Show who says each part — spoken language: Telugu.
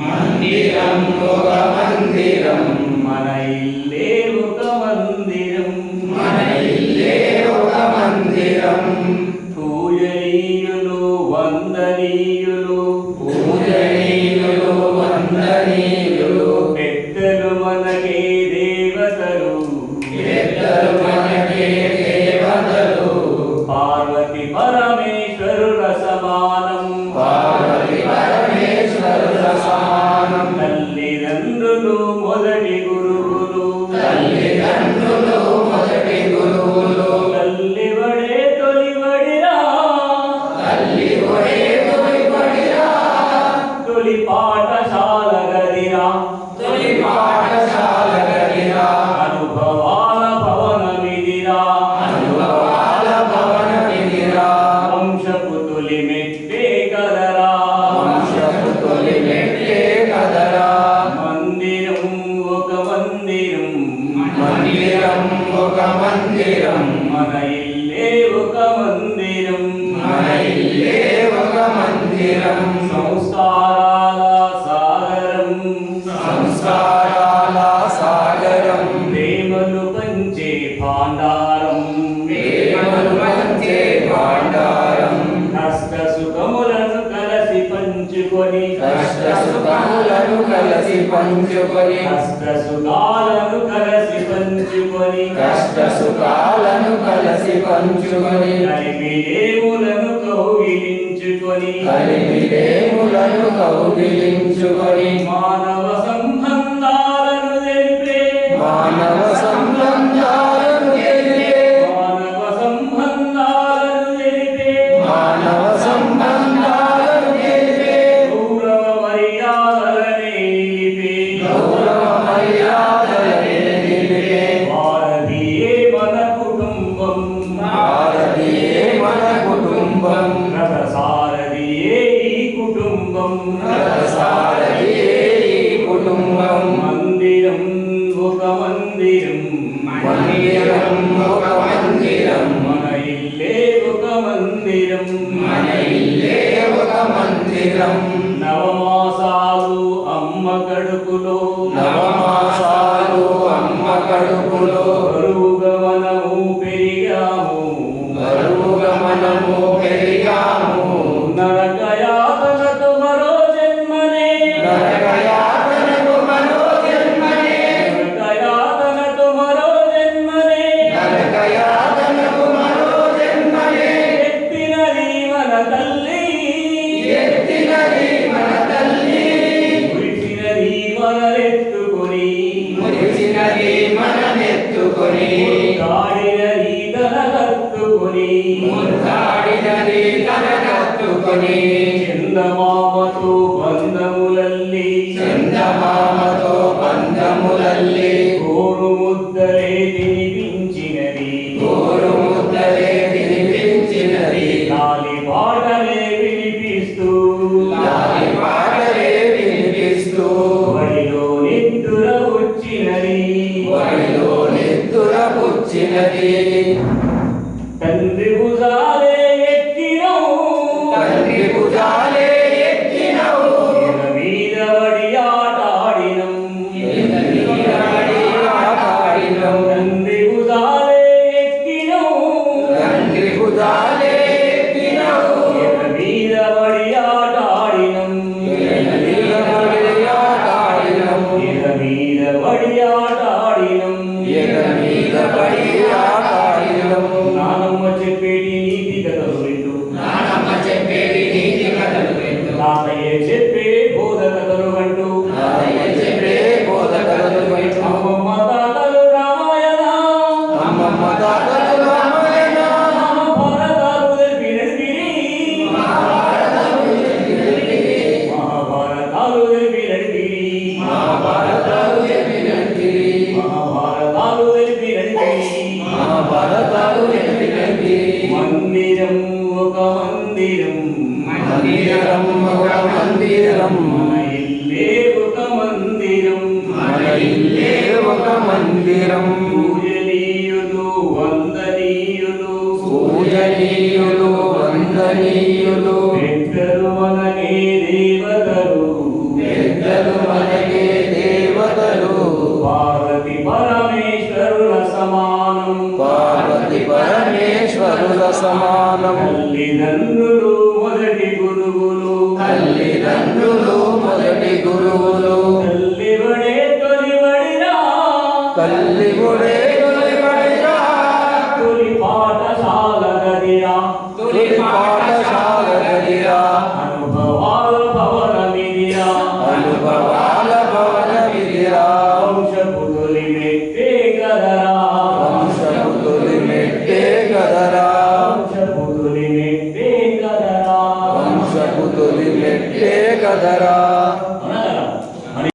Speaker 1: మందిరం మందిరం
Speaker 2: మన ఇల్లే ఒక మందిరం. తల్లిదండ్రులు మొదటి గురువులు.
Speaker 1: తల్లిదండ్రులు మొదటి గురువులు.
Speaker 2: తల్లివడే తొలివడిరా
Speaker 1: తల్లి ఒడే తొలిపడిరా
Speaker 2: తొలి పాఠశాల
Speaker 1: మందిరం ఒక మందిరం.
Speaker 2: మన ఇల్లే ఒక మందిరం.
Speaker 1: మన ఇల్లే ఒక మందిరం.
Speaker 2: సంస్కారాల సాగరం.
Speaker 1: సంస్కారాల
Speaker 2: పంచుకొని
Speaker 1: కష్ట సుఖములను కలిసి పంచుకొని
Speaker 2: కష్ట సుఖాలను కలసి పంచుకొని
Speaker 1: కష్ట సుఖాలను కలిసి పంచుకొని
Speaker 2: కలిమిలేములను కౌగిలించుకొని
Speaker 1: కలిమిలేములను కౌగిలించుకొని కుటుంబం
Speaker 2: మందిరం ఒక మందిరం
Speaker 1: మందిరం ఒక మందిరం
Speaker 2: మన ఇల్లే ఒక మందిరం మన
Speaker 1: ఇల్లే ఒక మందిరం
Speaker 2: నవమాసాలు అమ్మ కడుపులో
Speaker 1: నవమాసాలు అమ్మ కడుపులో మురిసినది మనమెత్తుకొని.
Speaker 2: కాడినది తన కత్తుకొని
Speaker 1: ముద్దాడినది తనకత్తుకొని
Speaker 2: చందమామతో బంధములల్లి.
Speaker 1: చందమామతో బంధములల్లి.
Speaker 2: కోరు ముద్దలే తినిపించినది.
Speaker 1: గోరు ముద్దలే తినిపించినది.
Speaker 2: గాలి పాటలే
Speaker 1: ಚಿರತೆ
Speaker 2: ತಂದಿರುವುದು
Speaker 1: మందిరం ఒక మందిరం.
Speaker 2: ఇల్లే ఒక మందిరం. మన
Speaker 1: ఇల్లే ఒక మందిరం.
Speaker 2: పూజనీయులు వందనీయులు.
Speaker 1: పూజనీయులు వందనీయులు.
Speaker 2: పెద్దలు మనకే దేవతలు.
Speaker 1: పెద్దలు మనకే దేవతలు.
Speaker 2: పార్వతి పరమేశ్వరుల సమానం.
Speaker 1: పార్వతి పరమేశ్వరుల సమానం.
Speaker 2: తల్లిదండ్రులు మొదటి గురువులు.
Speaker 1: తల్లిదండ్రులు మొదటి గురువులు.
Speaker 2: తల్లివడే తొలివడిరా.
Speaker 1: తల్లివడే తొలివడిరా.
Speaker 2: తొలి పాఠశాల గదిరా.
Speaker 1: తొలి పాఠశాల గదిరా.
Speaker 2: అనుభవాలు